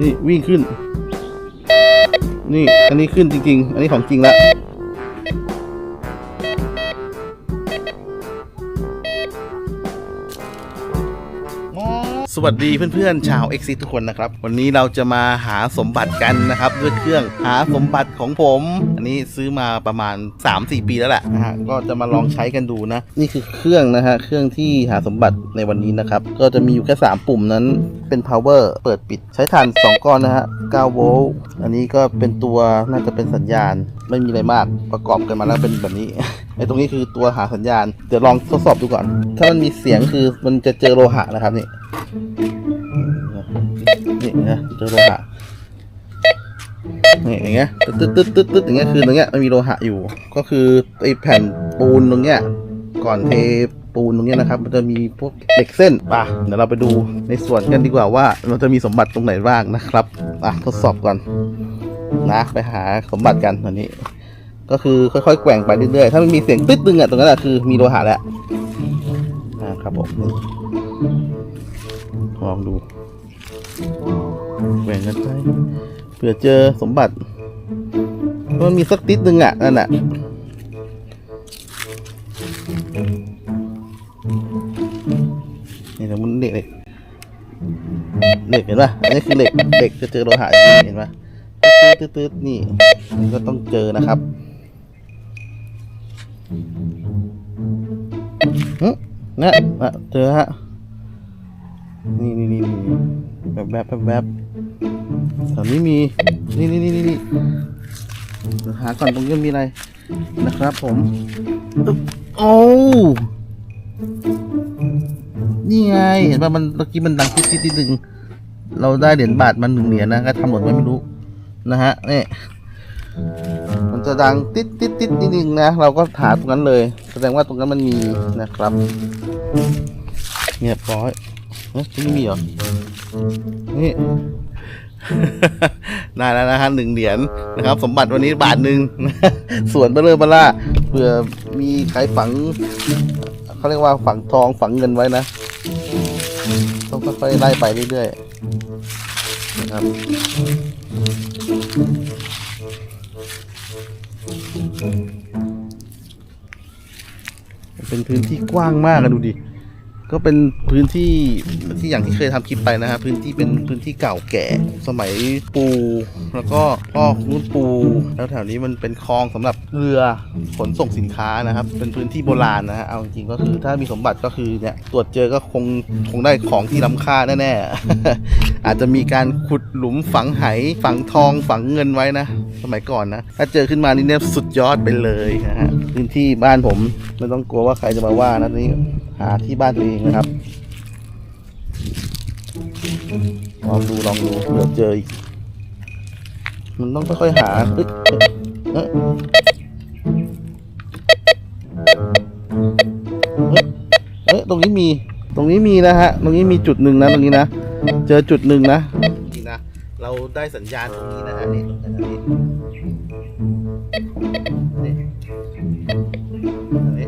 นี่วิ่งขึ้น นี่อันนี้ขึ้นจริง ๆ อันนี้ของจริงละ วัสดีเพื่อนๆชาวเอ็กซิทุกคนนะครับ วันนี้เราจะมาหาสมบัติกันนะครับด้วยเครื่องหาสมบัติของผม อันนี้ซื้อมาประมาณ 3-4 ปีแล้วแหละนะฮะก็จะมาลองใช้กันดูนะ นี่คือเครื่องนะฮะเครื่องที่หาสมบัติในวันนี้นะครับ ก็จะมีอยู่แค่3ปุ่มนั้น เป็น power เปิดปิดใช้ถ่าน 2 ก้อนนะฮะ 9 โวลต์ อันนี้ก็เป็นตัวน่าจะเป็นสัญญาณ ไม่มีอะไรมากประกอบกันมาแล้วเป็นแบบนี้ ไอ้ตรงนี้คือตัวหาสัญญาณ เดี๋ยวลองทดสอบดูก่อน ถ้ามันมีเสียงคือมันจะเจอโลหะนะครับนี่ นี่นะเจอโลหะ นี่อย่างเงี้ย ตึ๊ดตึ๊ดตึ๊ดตึ๊ดอย่างเงี้ยคือตรงเงี้ยมันมีโลหะอยู่ ก็คือไอ้แผ่นปูนตรงเนี้ย ก่อนเท ปูนตรงนี้นะครับ มันจะมีพวกเหล็กเส้นป่ะเดี๋ยวเราไปดูในส่วนกันดีกว่าว่าเราจะมีสมบัติตรงไหนบ้างนะครับอะทดสอบก่อนนะไปหาสมบัติกันตอนนี้ ก็คือค่อยๆแกว่งไปเรื่อยๆถ้ามันมีเสียงตึ๊ดตึงอะตรงนั้นแหะคือมีโลหะแล้วนะครับผมลองดูแบ่งกันไปเผื่อเจอสมบัติ มันมีสักติดนึงอะนั่นอะ นะมันเหล็กเหล็กเห็นป่ะอันนี้คือเหล็กเหล็กจะเจอโลหะเห็นป่ะตืดตืดๆนี่มันก็ต้องเจอนะครับหึนะอะเจอฮะนี่นี่นี่แบบแบบแบบแบบแถวนี้มีนี่นี่นี่นี่หาก่อนตรงนี้มีอะไรนะครับผมโอ้ นี่ไง เห็นป่ะมันเมื่อกี้มันดังติ๊ดติ๊ดติ๊ดดึงเราได้เหรียญบาทมันหนึ่งเหรียญนะก็ทำหล่นไว้ไม่รู้นะฮะนี่มันจะดังติดติดติดนิดนึงนะ เราก็หาตรงนั้นเลย แสดงว่าตรงนั้นมันมีนะครับเรียบร้อยเฮ้ยที่นี่มีเหรอนี่ได้แล้วนะฮะหนึ่งเหรียญนะครับ สมบัติวันนี้บาทหนึ่งส่วนเบลเลอร์บล่าเผื่อมีใครฝังเขาเรียกว่าฝังทองฝังเงินไว้นะ ค่อยๆไล่ไปเรื่อยๆนะครับเป็นพื้นที่กว้างมากอะดูดิ ก็เป็นพื้นที่ที่อย่างที่เคยทำคลิปไปนะฮะพื้นที่เป็นพื้นที่เก่าแก่ สมัยปูแล้วก็พ่อรุ่นปูแล้วแถวนี้มันเป็นคลองสำหรับเรือขนส่งสินค้านะครับ เป็นพื้นที่โบราณนะฮะเอาจริงก็คือถ้ามีสมบัติก็คือเนี่ยตรวจเจอก็คงคงได้ของที่ล้ำค่าแน่ๆ อาจจะมีการขุดหลุมฝังไหฝังทองฝังเงินไว้นะ สมัยก่อนนะ ถ้าเจอขึ้นมานี่เนี่ยสุดยอดไปเลยนะฮะพื้นที่บ้านผมไม่ต้องกลัวว่าใครจะมาว่านะนี่หาที่บ้านตัวเองนะครับลองดูลองดูเผื่อเจออีกมันต้องค่อยๆหาเอ้ยเอ้ยเอ้ยเอ้ยตรงนี้มีตรงนี้มีนะฮะ ตรงนี้มีจุดหนึ่งนะตรงนี้นะ เจอจุดหนึ่งนะนี่นะ เราได้สัญญาณตรงนี้นะฮะนี่อันนี้นี่อันนี้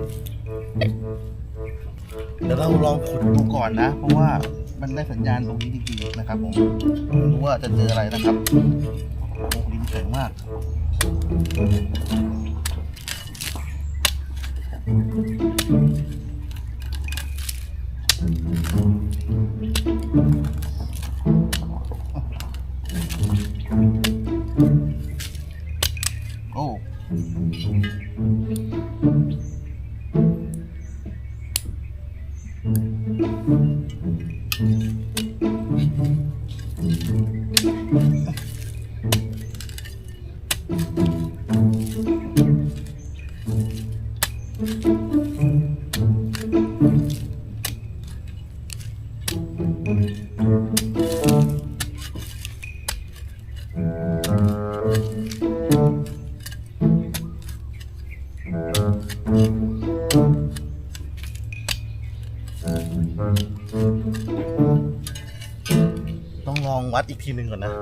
เดี๋ยวเราลองขุดดูก่อนนะ เพราะว่ามันได้สัญญาณตรงนี้จริงๆนะครับผมไม่รู้ว่าจะเจออะไรนะครับโอ้โหดินแข็งมาก ต้อ ดอีกทีหนึ่งก่อนนะ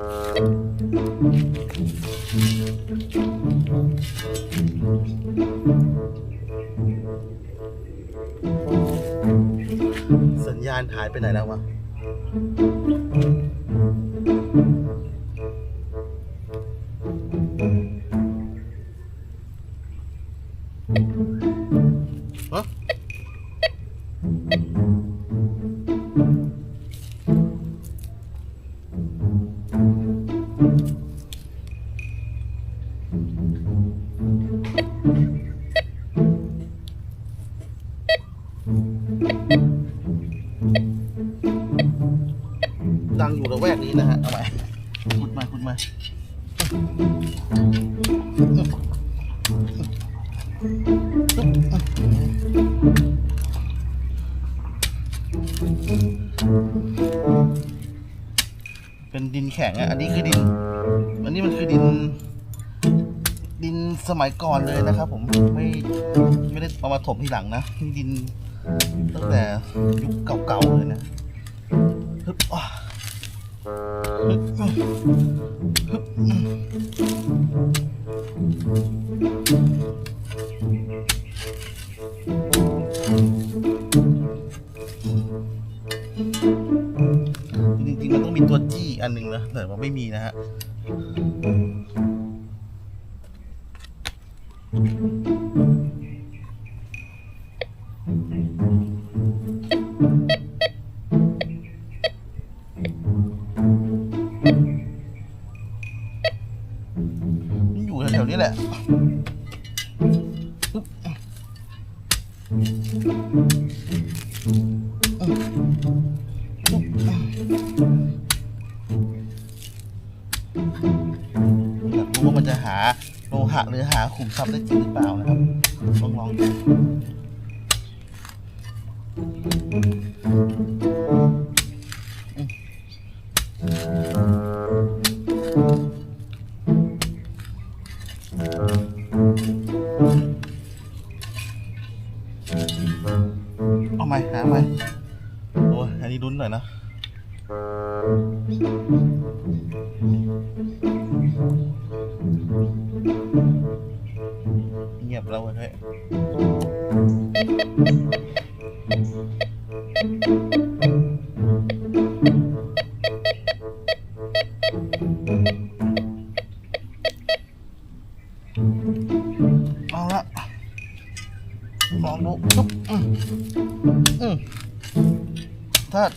สัญญาณหายไปไหนแล้ววะ ดังอยู่ระแวกนี้นะฮะ เอาไปขุดมาขุดมาเป็นดินแข็งอะ อันนี้คือดิน สมัยก่อนเลยนะครับ ผมไม่ไม่ได้เอามาถมทีหลังนะนี่ดินตั้งแต่ยุคเก่าๆเลยนะฮึบอะฮึบฮึบจริงๆมันต้องมีตัวจี้อันหนึ่งนะแต่ว่าไม่มีนะฮะ มัน ทำได้จริงหรือเปล่านะครับลองลองดู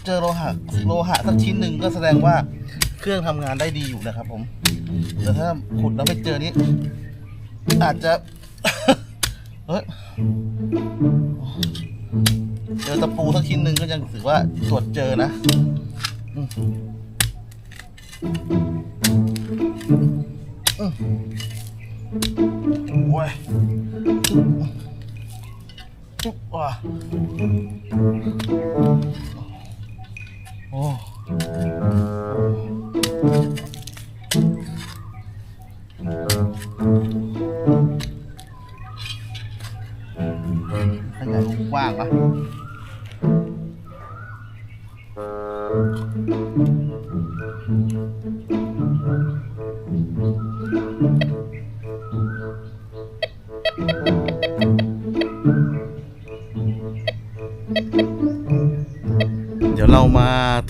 เจอโลหะโลหะสักชิ้นหนึ่งก็แสดงว่าเครื่องทำงานได้ดีอยู่นะครับ ผม แต่ถ้าขุดแล้วไม่เจอนี้ อาจจะเฮ้ยเจอตะปูสักชิ้นหนึ่งก็ยังถือว่าตรวจเจอนะอืมอืมโอ้ยปุ๊บว่ะ โอ้ขยายวง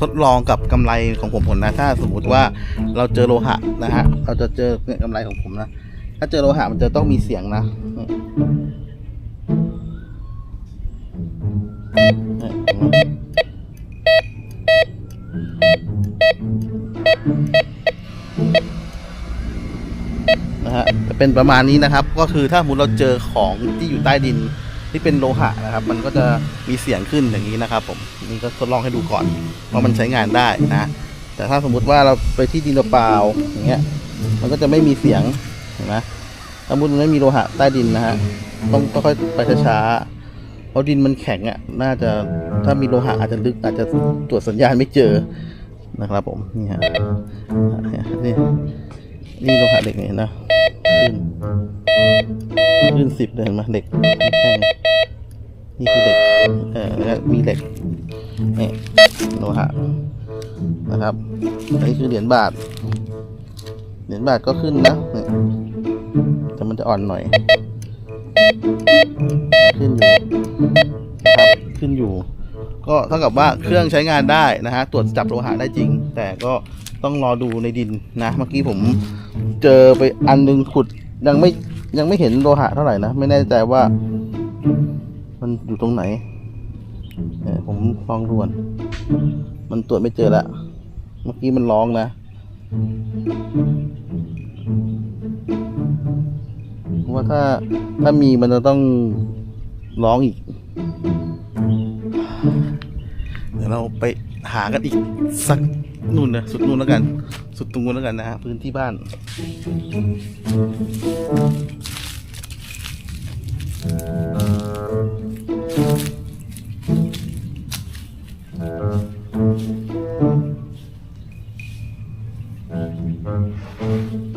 ทดลองกับกำไรของผมผลนะถ้าสมมุติว่าเราเจอโลหะนะฮะเราจะเจอเนี่ยกำไรของผมนะถ้าเจอโลหะมันจะต้องมีเสียงนะเนี่ยเห็นไหมนะฮะจะเป็นประมาณนี้นะครับ ก็คือถ้าสมมติเราเจอของที่อยู่ใต้ดิน ที่เป็นโลหะนะครับ มันก็จะมีเสียงขึ้นอย่างนี้นะครับ ผมนี่ก็ทดลองให้ดูก่อนว่ามันใช้งานได้นะ แต่ถ้าสมมุติว่าเราไปที่ดินเปล่าอย่างเงี้ย มันก็จะไม่มีเสียงเห็นไหมสมมติมันไม่มีโลหะใต้ดินนะฮะต้องค่อยๆไปช้าๆเพราะดินมันแข็งอะน่าจะถ้ามีโลหะอาจจะลึกอาจจะตรวจสัญญาณไม่เจอนะครับผมนี่ฮะนี่ นี่โลหะเหล็กเนี่เห็นะขึ้นขึ้นสิบเลยเห็นไหมเหล็กแข็งนี่คือเหล็กเออแล้วมีเหล็กนี่โลหะนะครับอันนี้คือเหรียญบาท เหรียญบาทก็ขึ้นนะแต่มันจะอ่อนหน่อย ขึ้นอยู่นะครับขึ้นอยู่ ก็เท่ากับว่าเครื่องใช้งานได้นะฮะตรวจจับโลหะได้จริง แต่ก็ต้องรอดูในดินนะ เมื่อกี้ผมเจอไปอันหนึงขุดยังไม่ยังไม่เห็นโลหะเท่าไหร่นะ ไม่แน่ใจว่า มันอยู่ตรงไหนผมลองด่วน มันตรวจไม่เจอละเมื่อกี้มันร้องนะว่าถ้าถ้ามีมันจะต้องร้องอีก เราไปหากันอีกสักนู่นนะสุดนู่นแล้วกัน สุดตรงนู้นแล้วกันนะฮะพื้นที่บ้านโอ้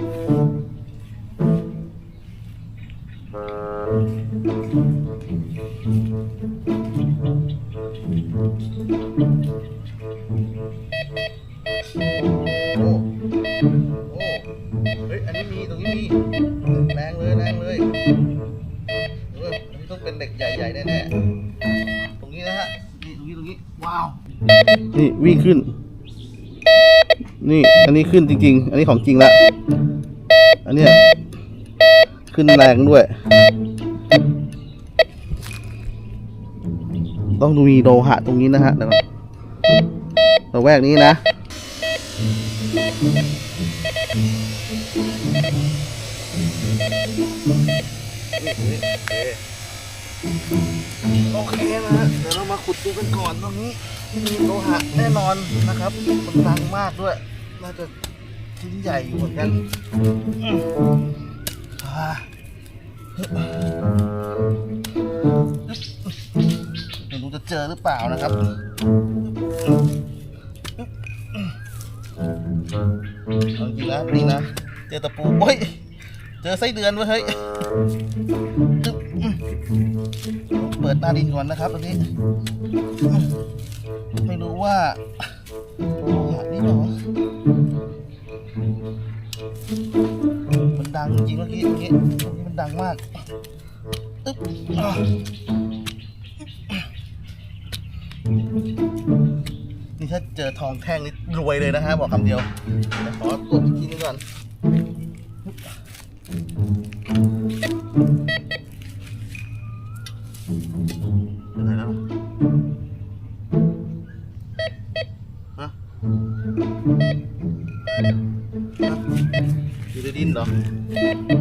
นี่อันนี้ขึ้นจริง ๆ อันนี้ของจริงละอันเนี้ยขึ้นแรงด้วย ต้องมีโลหะตรงนี้นะฮะเดี๋ยวก่อนระแวกนี้นะ โอเคนะฮะเดี๋ยวเรามาขุดดูกันก่อนตรงนี้ มีโลหะแน่นอนนะครับ มันดังมากด้วย น่าจะชิ้นใหญ่อยู่เหมือนกันอ่าไม่รู้จะเจอหรือเปล่านะครับ เอาจริงนะนี่นะ เจอตะปูโอ้ย เจอไส้เดือนเว้ยเฮ้ย เปิดหน้าดินก่อนนะครับตรงนี้ ไม่รู้ว่า จริงๆเมื่อกี้ตรงนี้ตรงนี้มันดังมากตึ๊บอะนี่ถ้าเจอทองแท่งนี่รวยเลยนะฮะบอกคำเดียวแต่ขอตรวจอีกทีนึงก่อน อ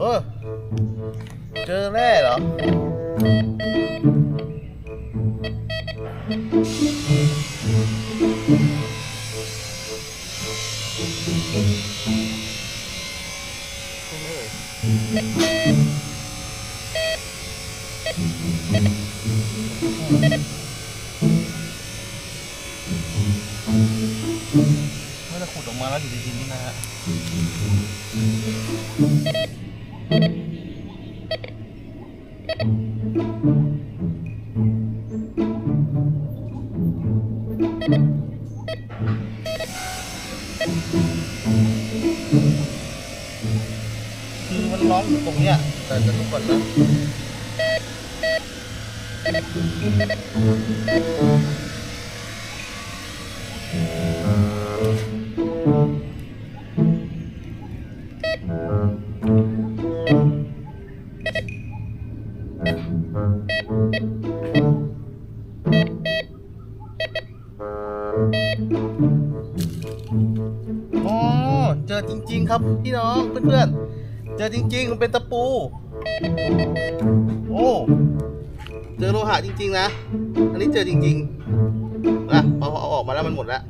เออเจอแร่เหรอเอ่ยเมื่อเราขุดออกมาแล้วอยู่ในดินนี่นะฮะ คือมันร้องอยู่ตรงเนี้ยแต่จะทุกคนนะ อ๋อเจอจริง ๆ ครับพี่น้องเพื่อนๆ เจอจริง ๆ มันเป็นตะปู โอ้ เจอโลหะจริง ๆ นะ อันนี้เจอจริงๆนะพอเอาออกมาแล้วมันหมดแล้ว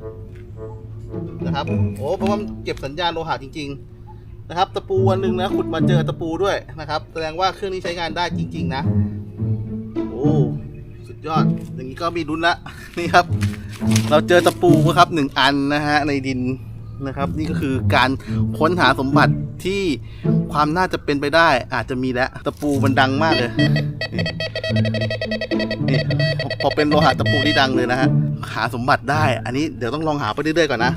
นะครับ โอ้เพราะว่าเก็บสัญญาณโลหะจริง ๆ นะครับ ตะปูวันหนึ่งนะขุดมาเจอตะปูด้วยนะครับ แสดงว่าเครื่องนี้ใช้งานได้จริง ๆ นะ สุดยอด อย่างนี้ก็มีดุนละนี่ครับ เราเจอตะปูครับหนึ่งอันนะฮะในดินนะครับ นี่ก็คือการค้นหาสมบัติที่ความน่าจะเป็นไปได้ อาจจะมีแล้วตะปูมันดังมากเลยนี่พอเป็นโลหะตะปูที่ดังเลยนะฮะหาสมบัติได้ อันนี้เดี๋ยวต้องลองหาไปเรื่อยๆก่อนนะ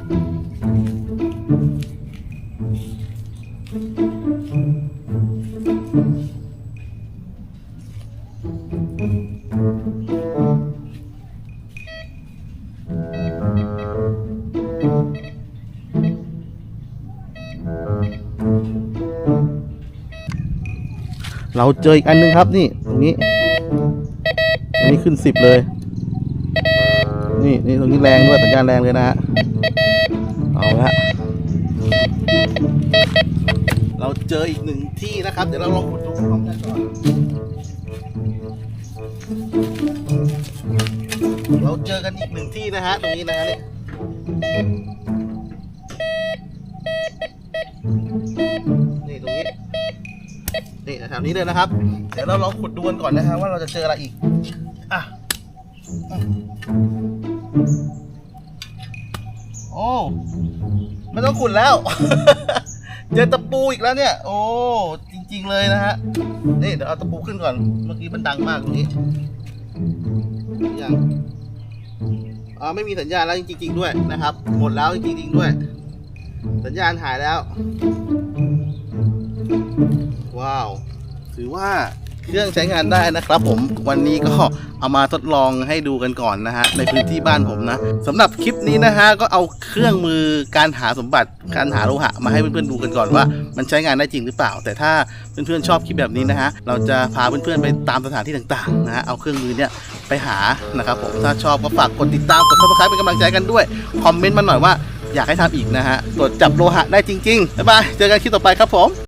เราเจออีกอันนึงครับนี่ตรงนี้อันนี้ขึ้นสิบเลย นี่นี่ตรงนี้แรงด้วยสัญญาณแรงเลยนะฮะเอาละเราเจออีกหนึ่งที่นะครับ เดี๋ยวเราลองขุดดูพร้อมกันก่อนเราเจอกันอีกหนึ่งที่นะฮะตรงนี้นะฮะเนี่ย แถวนี้เลยนะครับ เดี๋ยวเราลองขุดดูกันก่อนนะฮะว่าเราจะเจออะไรอีกอะอืมโอ้ไม่ต้องขุดแล้ว เจอตะปูอีกแล้วเนี่ย โอ้จริง ๆ เลยนะฮะนี่เดี๋ยวเอาตะปูขึ้นก่อนเมื่อกี้มันดังมากตรงนี้ยังอ่าไม่มีสัญญาณแล้วจริง ๆ ด้วยนะครับ หมดแล้วจริง ๆ ด้วย สัญญาณหายแล้ว ว้าว ถือว่าเครื่องใช้งานได้นะครับ ผมวันนี้ก็เอามาทดลองให้ดูกันก่อนนะฮะในพื้นที่บ้านผมนะสำหรับคลิปนี้นะฮะก็เอาเครื่องมือการหาสมบัติการหาโลหะมาให้เพื่อนๆดูกันก่อนว่า มันใช้งานได้จริงหรือเปล่า แต่ถ้าเพื่อนๆชอบคลิปแบบนี้นะฮะเราจะพาเพื่อนๆไปตามสถานที่ต่างๆนะฮะเอาเครื่องมือเนี่ยไปหานะครับผมถ้าชอบก็ฝากกดติดตามกด subscribe เป็นกำลังใจกันด้วยคอมเมนต์มาหน่อยว่าอยากให้ทำอีกนะฮะตรวจจับโลหะได้จริงๆบ๊ายบายเจอกันคลิปต่อไปครับผม